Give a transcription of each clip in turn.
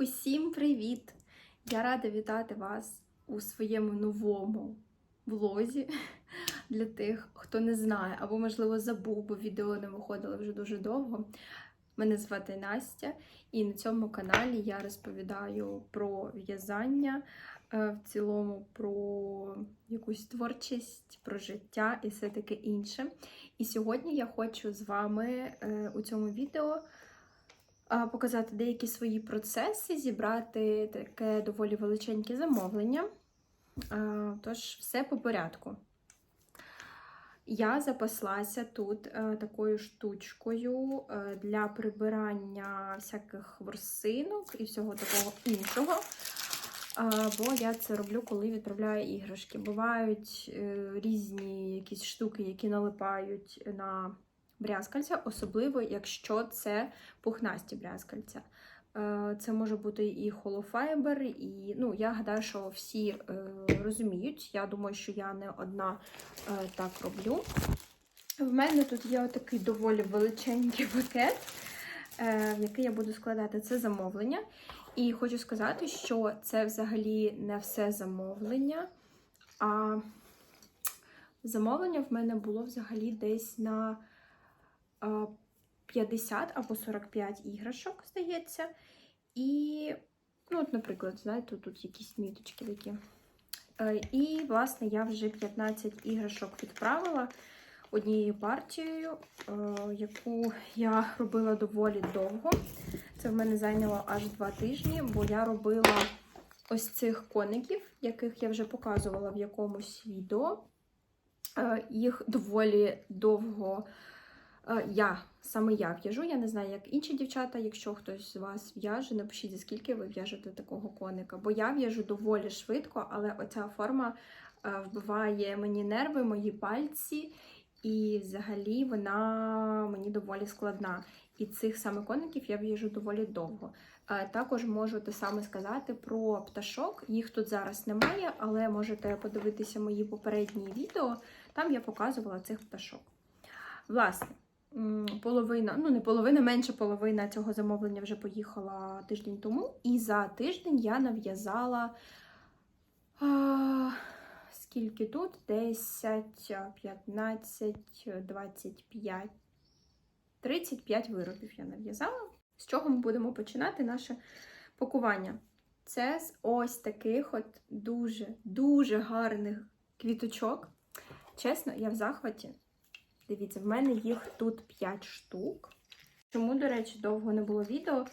Усім привіт! Я рада вітати вас у своєму новому влозі. Для тих, хто не знає або, можливо, забув, бо відео не виходило вже дуже довго. Мене звати Настя, і на цьому каналі я розповідаю про в'язання, е, в цілому про якусь творчість, про життя і все таке інше. І сьогодні я хочу з вами е, у цьому відео показати деякі свої процеси, зібрати таке доволі величеньке замовлення. Тож, все по порядку. Я запаслася тут е, такою штучкою е, для прибирання всяких ворсинок і всього такого іншого. Бо я це роблю, коли відправляю іграшки. Бувають е, різні якісь штуки, які налипають на брязкальця, особливо якщо це пухнасті брязкальця. Е, Це може бути і холофайбер, і ну, я гадаю, що всі е, розуміють. Я думаю, що я не одна е, так роблю. В мене тут є отакий доволі величенький пакет, в який я буду складати це замовлення. І хочу сказати, що це взагалі не все замовлення, а замовлення в мене було взагалі десь на 50 або 45 іграшок, здається. І, ну, от, наприклад, знаєте, тут якісь міточки такі. Е, І, власне, я вже 15 іграшок відправила однією партією, е, яку я робила доволі довго. Це в мене зайняло аж два тижні, бо я робила ось цих коників, яких я вже показувала в якомусь відео. Е, Їх доволі довго я саме я в'яжу. Я не знаю, як інші дівчата. Якщо хтось з вас в'яже, напишіть, скільки ви в'яжете такого коника. Бо я в'яжу доволі швидко, але оця форма е, вбиває мені нерви, мої пальці, і взагалі вона мені доволі складна. І цих саме коників я в'яжу доволі довго. Е, Також можу те саме сказати про пташок. Їх тут зараз немає, але можете подивитися мої попередні відео. Там я показувала цих пташок. Власне, половина, ну не половина, менше половина цього замовлення вже поїхала тиждень тому. І за тиждень я нав'язала. Скільки тут? 10, 15, 25, 35 виробів я нав'язала. З чого ми будемо починати наше пакування? Це з ось таких от дуже-дуже гарних квіточок. Чесно, я в захваті. Дивіться, в мене їх тут 5 штук. Чому, до речі, довго не було відео?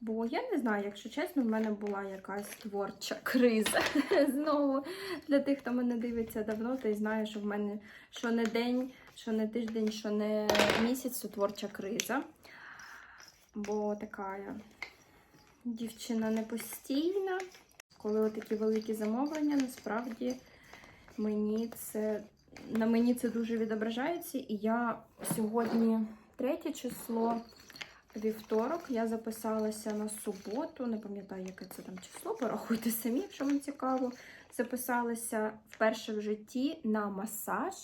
Бо я не знаю, якщо чесно, в мене була якась творча криза. Знову для тих, хто мене дивиться давно, той знає, що в мене що не день, що не тиждень, що не місяць, то творча криза. Бо така я дівчина непостійна. Коли такі великі замовлення, насправді мені це на мені це дуже відображається. І я сьогодні третє число, вівторок, я записалася на суботу, не пам'ятаю, яке це там число, порахуйте самі, якщо вам цікаво. Записалася вперше в житті на масаж,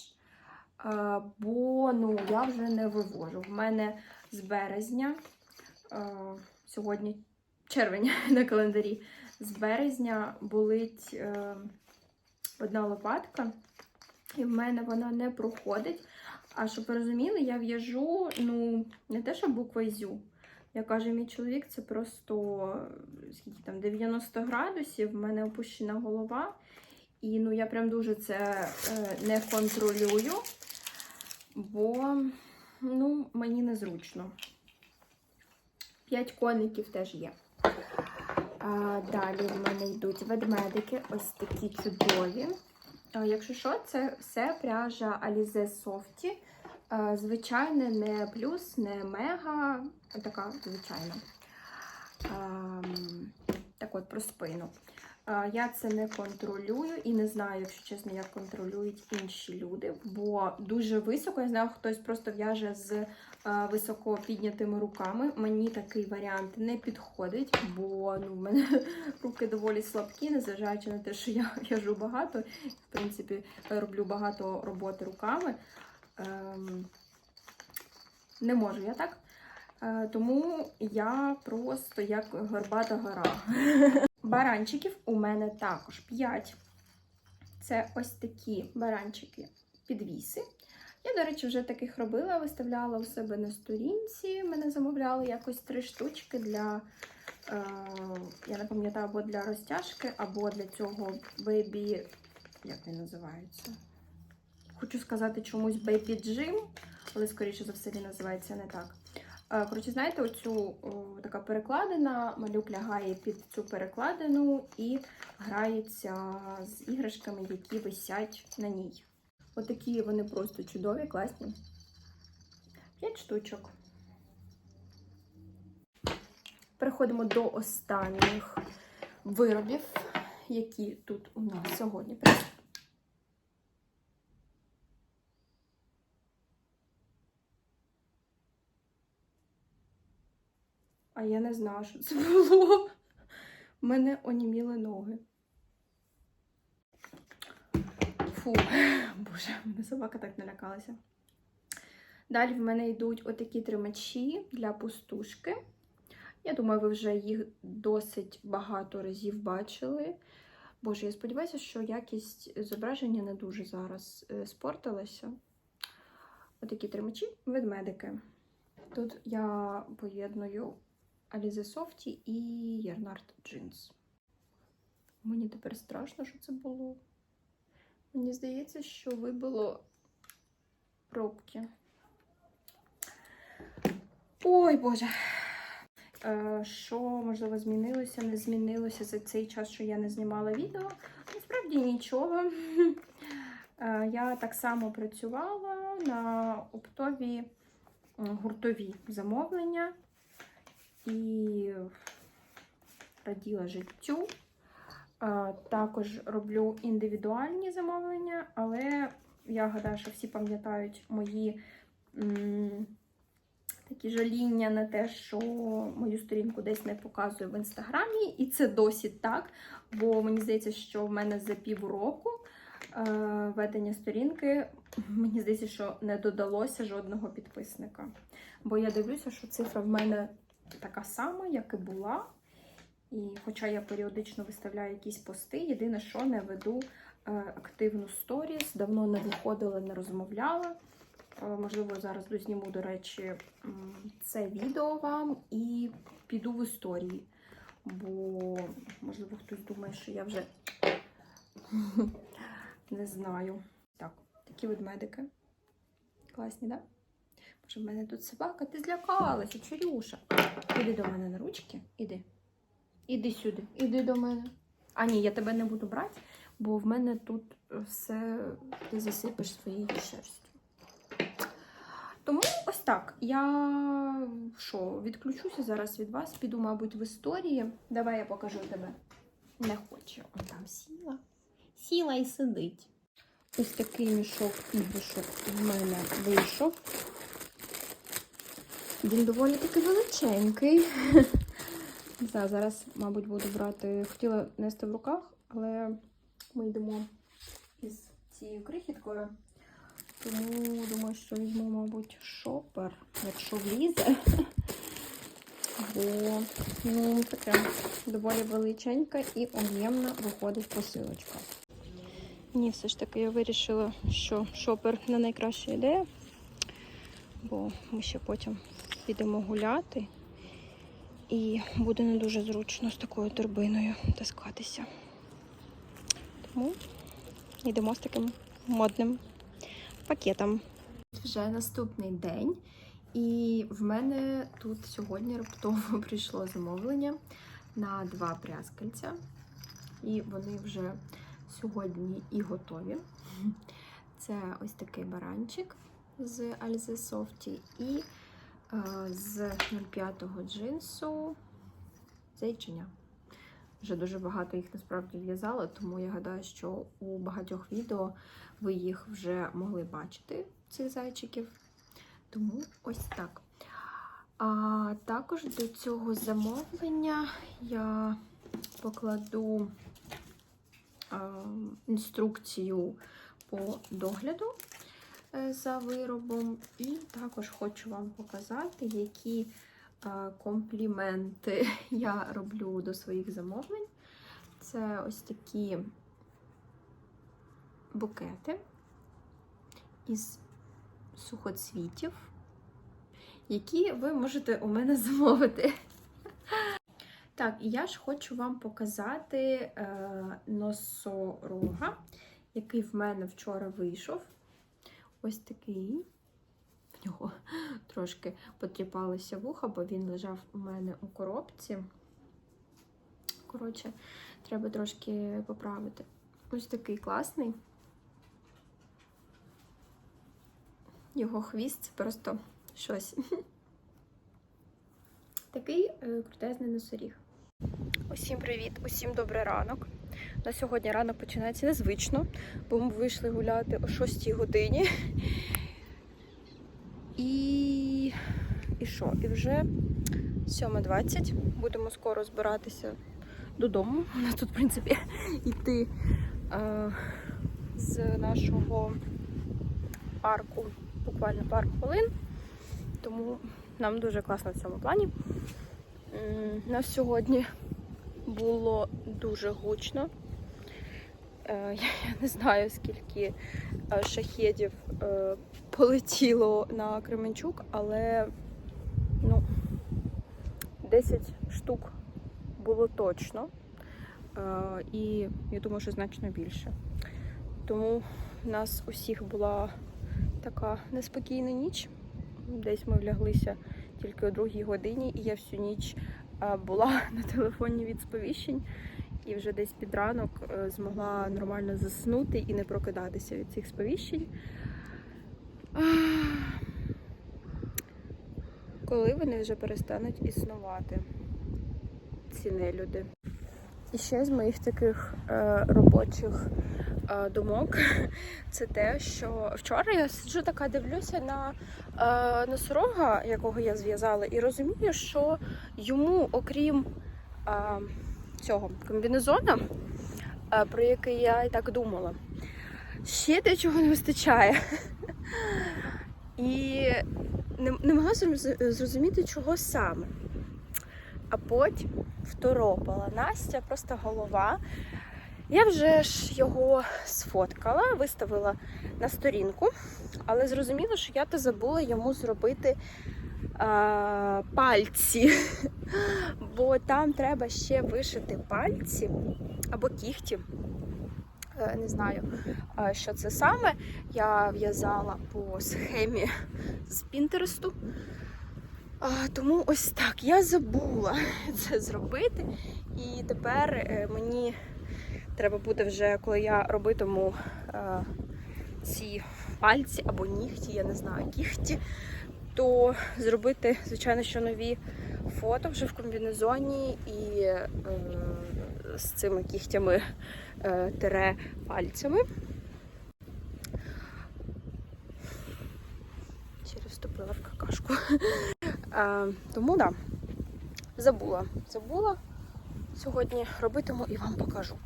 е, бо ну, я вже не вивожу. В мене з березня, е, сьогодні червень на календарі, з березня болить е, одна лопатка. І в мене вона не проходить. А щоб ви розуміли, я в'яжу, ну, не те, що буква зю. Як каже мій чоловік, це просто скільки там 90 градусів, в мене опущена голова. І ну, я прям дуже це е, не контролюю, бо ну, мені незручно. П'ять коників теж є. А, далі в мене йдуть ведмедики, ось такі чудові. А, Якщо що, це все пряжа Alize Softy. Звичайне, не плюс, не мега, така звичайна. Так от про спину. Я це не контролюю і не знаю, якщо чесно, як контролюють інші люди, бо дуже високо, я знаю, хтось просто в'яже з високо піднятими руками. Мені такий варіант не підходить, бо ну, в мене руки доволі слабкі, незважаючи на те, що я в'яжу багато, в принципі, роблю багато роботи руками. Ем, не можу я так. Е, Тому я просто як горбата гора. Баранчиків у мене також 5. Це ось такі баранчики підвіси. Я, до речі, вже таких робила, виставляла у себе на сторінці. Мене замовляли якось три штучки для, е, я не пам'ятаю, або для розтяжки, або для цього бейбі, як він називається? Хочу сказати чомусь бейбі джим, але, скоріше за все, він називається не так. Е, Коротше, знаєте, оцю о, така перекладина, малюк лягає під цю перекладину і грається з іграшками, які висять на ній. Отакі вони просто чудові, класні. П'ять штучок. Переходимо до останніх виробів, які тут у нас сьогодні. Я не знаю, що це було. У мене оніміли ноги. Фу, боже, мене собака так налякалася. Далі в мене йдуть отакі тримачі для пустушки. Я думаю, ви вже їх досить багато разів бачили. Боже, я сподіваюся, що якість зображення не дуже зараз е, спортилася. Отакі тримачі, ведмедики. Тут я поєдную Alize Softy і Ярнард Jeans. Мені тепер страшно, що це було. Мені здається, що вибило пробки. Ой, Боже. Що, можливо, змінилося, не змінилося за цей час, що я не знімала відео. Насправді нічого. Е, Я так само працювала на оптові гуртові замовлення і раділа життю. Також роблю індивідуальні замовлення, але я гадаю, що всі пам'ятають мої м, такі жаління на те, що мою сторінку десь не показую в інстаграмі, і це досі так. Бо мені здається, що в мене за півроку е, ведення сторінки, мені здається, що не додалося жодного підписника. Бо я дивлюся, що цифра в мене така сама, як і була. І хоча я періодично виставляю якісь пости, єдине, що не веду е, активну сторіс, давно не виходила, не розмовляла. Е, Можливо, зараз дозніму, до речі, це відео вам і піду в історії. Бо, можливо, хтось думає, що я вже не знаю. Так, такі ведмедики. Класні, так? Да? Боже, в мене тут собака, ти злякалася, Чурюша. Іди до мене на ручки, іди. Іди сюди, іди до мене. А ні, я тебе не буду брати, бо в мене тут все ти засипеш своєю шерстю. Тому ось так. Я що, відключуся зараз від вас, піду, мабуть, в історії. Давай я покажу тебе. Не хочу. Он там сіла. Сіла і сидить. Ось такий мішок іграшок в мене вийшов. Він доволі таки величенький. Знаю, зараз, мабуть, буду брати. Хотіла нести в руках, але ми йдемо із цією крихіткою. Тому думаю, що візьму, мабуть, шопер, якщо влізе. Бо ну, таке доволі величенька і об'ємна виходить посилочка. Ні, все ж таки я вирішила, що шопер не найкраща ідея, бо ми ще потім підемо гуляти. І буде не дуже зручно з такою торбиною таскатися. Тому йдемо з таким модним пакетом. Вже наступний день, і в мене тут сьогодні раптово прийшло замовлення на два пряскальця. І вони вже сьогодні і готові. Це ось такий баранчик з Alize Softy і з 05-го джинсу зайчиня. Вже дуже багато їх насправді в'язала, тому я гадаю, що у багатьох відео ви їх вже могли бачити, цих зайчиків. Тому ось так. А також до цього замовлення я покладу а, інструкцію по догляду е, за виробом, і також хочу вам показати, які е, компліменти я роблю до своїх замовлень. Це ось такі букети із сухоцвітів, які ви можете у мене замовити. Так, і я ж хочу вам показати е, носорога, який в мене вчора вийшов. Ось такий. В нього трошки потріпалися вуха, бо він лежав у мене у коробці. Коротше, треба трошки поправити. Ось такий класний. Його хвіст це просто щось. Такий е, крутезний носоріг. Усім привіт, усім добрий ранок. На сьогодні ранок починається незвично, бо ми вийшли гуляти о 6 годині. І. І що? І вже 7.20. Будемо скоро збиратися додому. У нас тут, в принципі, йти е, з нашого парку буквально пару хвилин. Тому нам дуже класно в цьому плані. Нас сьогодні було дуже гучно. Е, Я не знаю, скільки е, шахедів е, полетіло на Кременчук, але ну, 10 штук було точно. І я думаю, що значно більше. Тому в нас усіх була така неспокійна ніч. Десь ми вляглися тільки о другій годині, і я всю ніч була на телефоні від сповіщень, і вже десь під ранок е, змогла нормально заснути і не прокидатися від цих сповіщень. Коли вони вже перестануть існувати, ці нелюди. І ще з моїх таких е, робочих е, думок це те, що вчора я сиджу така дивлюся на е, носорога, якого я зв'язала, і розумію, що йому, окрім е, цього комбінезона, е, про який я і так думала, ще дечого не вистачає. І не, не могла зрозуміти, чого саме. А потім второпала Настя, просто голова. Я вже ж його сфоткала, виставила на сторінку, але зрозуміла, що я то забула йому зробити а, пальці. Бо там треба ще вишити пальці або кігті. Е, Не знаю, що це саме. Я в'язала по схемі з Пінтересту. Тому ось так, я забула це зробити. І тепер е, мені треба буде вже, коли я робитиму е, ці пальці або нігті, я не знаю, кігті, то зробити, звичайно, що нові фото вже в комбінезоні і е, з цими кігтями е, тире пальцями. Через вступила в какашку. Е, тому да, забула. Забула. Сьогодні робитиму і вам покажу.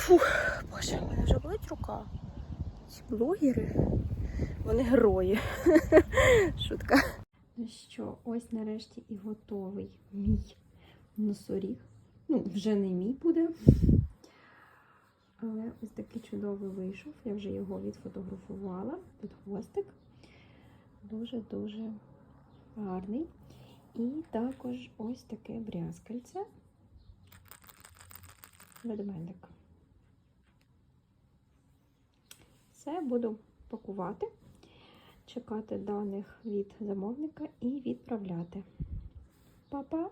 Фух, боже, в мене вже болить рука. Ці блогери, вони герої. Шутка. Ну що, ось нарешті і готовий мій носоріг. Ну, вже не мій буде. Але ось такий чудовий вийшов. Я вже його відфотографувала. Тут хвостик. Дуже-дуже гарний. І також ось таке брязкальце. Ведмедик. Все, буду пакувати, чекати даних від замовника і відправляти. Па-па!